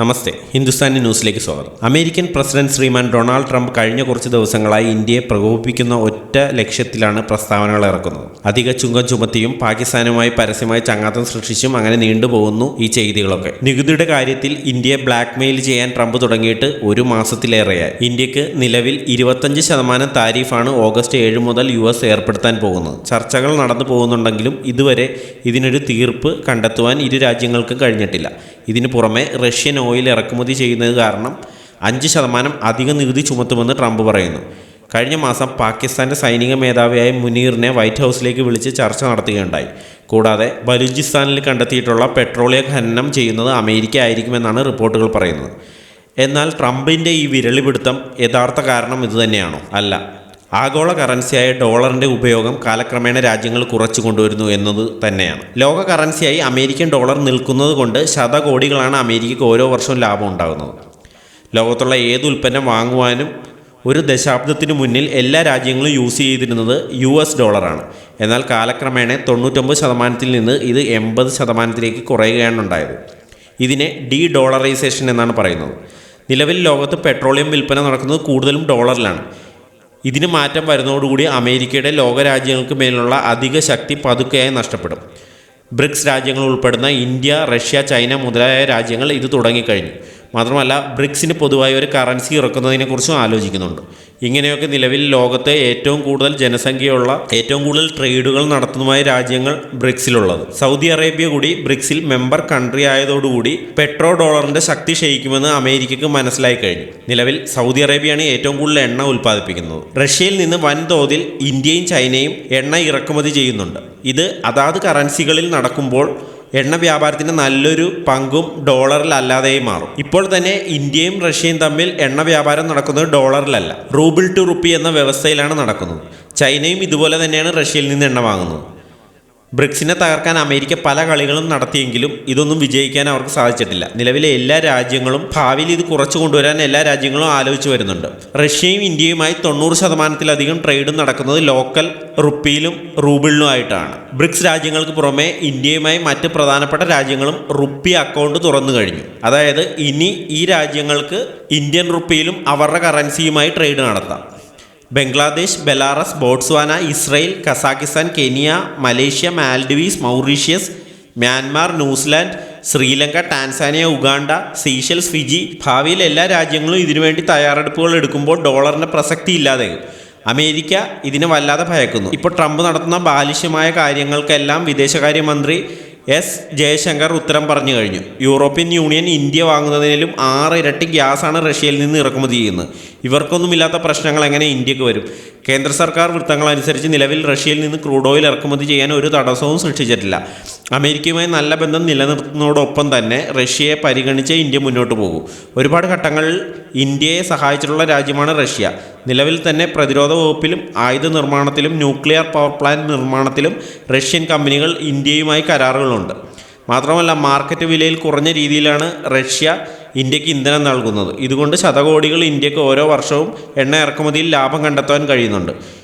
നമസ്തേ ഹിന്ദുസ്ഥാനി ന്യൂസിലേക്ക് സ്വാഗതം. American president Shriman Donald Trump കഴിഞ്ഞ കുറച്ച് ദിവസങ്ങളായി ഇന്ത്യയെ പ്രകോപിപ്പിക്കുന്ന ഒറ്റ ലക്ഷ്യത്തിലാണ് പ്രസ്താവനകൾ ഇറക്കുന്നത്. അധിക ചുങ്കം ചുമത്തിയും പാകിസ്ഥാനുമായി പരസ്യമായി ചങ്ങാത്തം സൃഷ്ടിച്ചും അങ്ങനെ നീണ്ടുപോകുന്നു ഈ ചെയ്തികളൊക്കെ. നികുതിയുടെ കാര്യത്തിൽ ഇന്ത്യയെ ബ്ലാക്ക്മെയിൽ ചെയ്യാൻ ട്രംപ് തുടങ്ങിയിട്ട് ഒരു മാസത്തിലേറെയായി. ഇന്ത്യയ്ക്ക് നിലവിൽ ഇരുപത്തഞ്ച് ശതമാനം താരിഫാണ് ഓഗസ്റ്റ് ഏഴ് മുതൽ യു എസ് ഏർപ്പെടുത്താൻ പോകുന്നത്. ചർച്ചകൾ നടന്നു പോകുന്നുണ്ടെങ്കിലും ഇതുവരെ ഇതിനൊരു തീർപ്പ് കണ്ടെത്തുവാൻ ഇരു രാജ്യങ്ങൾക്കും കഴിഞ്ഞിട്ടില്ല. ഇതിനു പുറമെ റഷ്യൻ ഓയിൽ ഇറക്കുമതി ചെയ്യുന്നത് കാരണം അഞ്ച് ശതമാനം അധിക നികുതി ചുമത്തുമെന്ന് ട്രംപ് പറയുന്നു. കഴിഞ്ഞ മാസം പാകിസ്ഥാന്റെ സൈനിക മേധാവിയായ മുനീറിനെ വൈറ്റ് ഹൗസിലേക്ക് വിളിച്ച് ചർച്ച നടത്തുകയുണ്ടായി. കൂടാതെ ബലൂചിസ്ഥാനിൽ കണ്ടെത്തിയിട്ടുള്ള പെട്രോളിയ ഖനനം ചെയ്യുന്നത് അമേരിക്ക ആയിരിക്കുമെന്നാണ് റിപ്പോർട്ടുകൾ പറയുന്നത്. എന്നാൽ ട്രംപിന്റെ ഈ വിരളിപിടുത്തം യഥാർത്ഥ കാരണം ഇതുതന്നെയാണോ? അല്ല. ആഗോള കറൻസിയായ ഡോളറിന്റെ ഉപയോഗം കാലക്രമേണ രാജ്യങ്ങൾ കുറച്ചു കൊണ്ടുവരുന്നു എന്നത് തന്നെയാണ്. ലോക കറൻസിയായി അമേരിക്കൻ ഡോളർ നിൽക്കുന്നത് കൊണ്ട് ശതകോടികളാണ് അമേരിക്കയ്ക്ക് ഓരോ വർഷവും ലാഭം ഉണ്ടാകുന്നത്. ലോകത്തുള്ള ഏത് ഉൽപ്പന്നം വാങ്ങുവാനും ഒരു ദശാബ്ദത്തിന് മുന്നിൽ എല്ലാ രാജ്യങ്ങളും യൂസ് ചെയ്തിരുന്നത് യു എസ് ഡോളറാണ്. എന്നാൽ കാലക്രമേണ തൊണ്ണൂറ്റൊമ്പത് ശതമാനത്തിൽ നിന്ന് ഇത് എൺപത് ശതമാനത്തിലേക്ക് കുറയുകയാണ് ഉണ്ടായത്. ഇതിനെ ഡി ഡോളറൈസേഷൻ എന്നാണ് പറയുന്നത്. നിലവിൽ ലോകത്ത് പെട്രോളിയം വിൽപ്പന നടക്കുന്നത് കൂടുതലും ഡോളറിലാണ്. ഇതിന് മാറ്റം വരുന്നതോടുകൂടി അമേരിക്കയുടെ ലോകരാജ്യങ്ങൾക്ക് മേലുള്ള അധിക ശക്തി പതുക്കെയായി നഷ്ടപ്പെടും. ബ്രിക്സ് രാജ്യങ്ങൾ ഉൾപ്പെടുന്ന ഇന്ത്യ റഷ്യ ചൈന മുതലായ രാജ്യങ്ങൾ ഇത് തുടങ്ങിക്കഴിഞ്ഞു. മാത്രമല്ല ബ്രിക്സിന് പൊതുവായി ഒരു കറൻസി ഇറക്കുന്നതിനെക്കുറിച്ചും ആലോചിക്കുന്നുണ്ട്. ഇങ്ങനെയൊക്കെ നിലവിൽ ലോകത്തെ ഏറ്റവും കൂടുതൽ ജനസംഖ്യയുള്ള ഏറ്റവും കൂടുതൽ ട്രേഡുകൾ നടത്തുന്നതുമായ രാജ്യങ്ങൾ ബ്രിക്സിലുള്ളത്. സൗദി അറേബ്യ കൂടി ബ്രിക്സിൽ മെമ്പർ കൺട്രി ആയതോടുകൂടി പെട്രോ ഡോളറിന്റെ ശക്തി ക്ഷയിക്കുമെന്ന് അമേരിക്കക്ക് മനസ്സിലായി കഴിഞ്ഞു. നിലവിൽ സൗദി അറേബ്യയാണ് ഏറ്റവും കൂടുതൽ എണ്ണ ഉൽപ്പാദിപ്പിക്കുന്നത്. റഷ്യയിൽ നിന്ന് വൻതോതിൽ ഇന്ത്യയും ചൈനയും എണ്ണ ഇറക്കുമതി ചെയ്യുന്നുണ്ട്. ഇത് അതാത് കറൻസികളിൽ നടക്കുമ്പോൾ എണ്ണ വ്യാപാരത്തിന്റെ നല്ലൊരു പങ്കും ഡോളറിൽ അല്ലാതെയും മാറും. ഇപ്പോൾ തന്നെ ഇന്ത്യയും റഷ്യയും തമ്മിൽ എണ്ണ വ്യാപാരം നടക്കുന്നത് ഡോളറിലല്ല. റൂബിൾ ടു റുപ്പി എന്ന വ്യവസ്ഥയിലാണ് നടക്കുന്നത്. ചൈനയും ഇതുപോലെ തന്നെയാണ് റഷ്യയിൽ നിന്ന് എണ്ണ വാങ്ങുന്നത്. ബ്രിക്സിനെ തകർക്കാൻ അമേരിക്ക പല കളികളും നടത്തിയെങ്കിലും ഇതൊന്നും വിജയിക്കാൻ അവർക്ക് സാധിച്ചിട്ടില്ല. നിലവിലെ എല്ലാ രാജ്യങ്ങളും ഭാവിയിൽ ഇത് കുറച്ചു കൊണ്ടുവരാൻ എല്ലാ രാജ്യങ്ങളും ആലോചിച്ചു വരുന്നുണ്ട്. റഷ്യയും ഇന്ത്യയുമായി തൊണ്ണൂറ് ശതമാനത്തിലധികം ട്രേഡും നടക്കുന്നത് ലോക്കൽ റുപ്പിയിലും റൂബിളിലുമായിട്ടാണ്. ബ്രിക്സ് രാജ്യങ്ങൾക്ക് പുറമെ ഇന്ത്യയുമായി മറ്റ് പ്രധാനപ്പെട്ട രാജ്യങ്ങളും റുപ്പി അക്കൗണ്ട് തുറന്നു കഴിഞ്ഞു. അതായത് ഇനി ഈ രാജ്യങ്ങൾക്ക് ഇന്ത്യൻ റുപ്പിയിലും അവരുടെ കറൻസിയുമായി ട്രേഡ് നടത്താം. Bangladesh Belarus Botswana Israel Kazakhstan Kenya Malaysia Maldives Mauritius Myanmar New Zealand Sri Lanka Tanzania Uganda Seychelles Fiji ഭാവിയിൽ എല്ലാ രാജ്യങ്ങളും ഇതിനുവേണ്ടി തയ്യാറെടുപ്പുകൾ എടുക്കുമ്പോൾ ഡോളറിന്റെ പ്രസക്തി ഇല്ലാതെയും അമേരിക്ക ഇതിനെ വല്ലാതെ ഭയക്കുന്നു. ഇപ്പോൾ ട്രംപ് നടത്തുന്ന ബാലിശ്യമായ കാര്യങ്ങൾക്കെല്ലാം വിദേശകാര്യമന്ത്രി എസ് ജയശങ്കർ ഉത്തരം പറഞ്ഞു കഴിഞ്ഞു. യൂറോപ്യൻ യൂണിയൻ ഇന്ത്യ വാങ്ങുന്നതിലും ആറ് ഇരട്ടി ഗ്യാസാണ് റഷ്യയിൽ നിന്ന് ഇറക്കുമതി ചെയ്യുന്നത്. ഇവർക്കൊന്നുമില്ലാത്ത പ്രശ്നങ്ങൾ എങ്ങനെ ഇന്ത്യയ്ക്ക് വരും? കേന്ദ്ര സർക്കാർ വൃത്തങ്ങൾ അനുസരിച്ച് നിലവിൽ റഷ്യയിൽ നിന്ന് ക്രൂഡ് ഓയിൽ ഇറക്കുമതി ചെയ്യാൻ ഒരു തടസ്സവും സൃഷ്ടിച്ചിട്ടില്ല. അമേരിക്കയുമായി നല്ല ബന്ധം നിലനിർത്തുന്നതോടൊപ്പം തന്നെ റഷ്യയെ പരിഗണിച്ച് ഇന്ത്യ മുന്നോട്ട് പോകും. ഒരുപാട് ഘട്ടങ്ങളിൽ ഇന്ത്യയെ സഹായിച്ചിട്ടുള്ള രാജ്യമാണ് റഷ്യ. നിലവിൽ തന്നെ പ്രതിരോധ വകുപ്പിലും ആയുധ നിർമ്മാണത്തിലും ന്യൂക്ലിയർ പവർ പ്ലാന്റ് നിർമ്മാണത്തിലും റഷ്യൻ കമ്പനികൾ ഇന്ത്യയുമായി കരാറുകളുണ്ട്. മാത്രമല്ല മാർക്കറ്റ് വിലയിൽ കുറഞ്ഞ രീതിയിലാണ് റഷ്യ ഇന്ത്യയ്ക്ക് ഇന്ധനം നൽകുന്നത്. ഇതുകൊണ്ട് ശതകോടികൾ ഇന്ത്യയ്ക്ക് ഓരോ വർഷവും എണ്ണ ഇറക്കുമതിയിൽ ലാഭം കണ്ടെത്താൻ കഴിയുന്നുണ്ട്.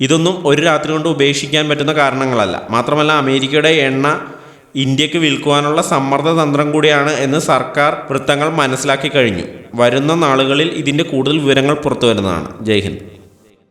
ഇതൊന്നും ഒരു രാത്രി കൊണ്ട് ഉപേക്ഷിക്കാൻ പറ്റുന്ന കാരണങ്ങളല്ല. മാത്രമല്ല അമേരിക്കയുടെ എണ്ണ ഇന്ത്യയ്ക്ക് വിൽക്കുവാനുള്ള സമ്മർദ്ദ തന്ത്രം കൂടിയാണ് എന്ന് സർക്കാർ വൃത്തങ്ങൾ മനസ്സിലാക്കി കഴിഞ്ഞു. വരുന്ന നാളുകളിൽ ഇതിന്റെ കൂടുതൽ വിവരങ്ങൾ പുറത്തു വരുന്നതാണ് ജയ് ഹിന്ദ്.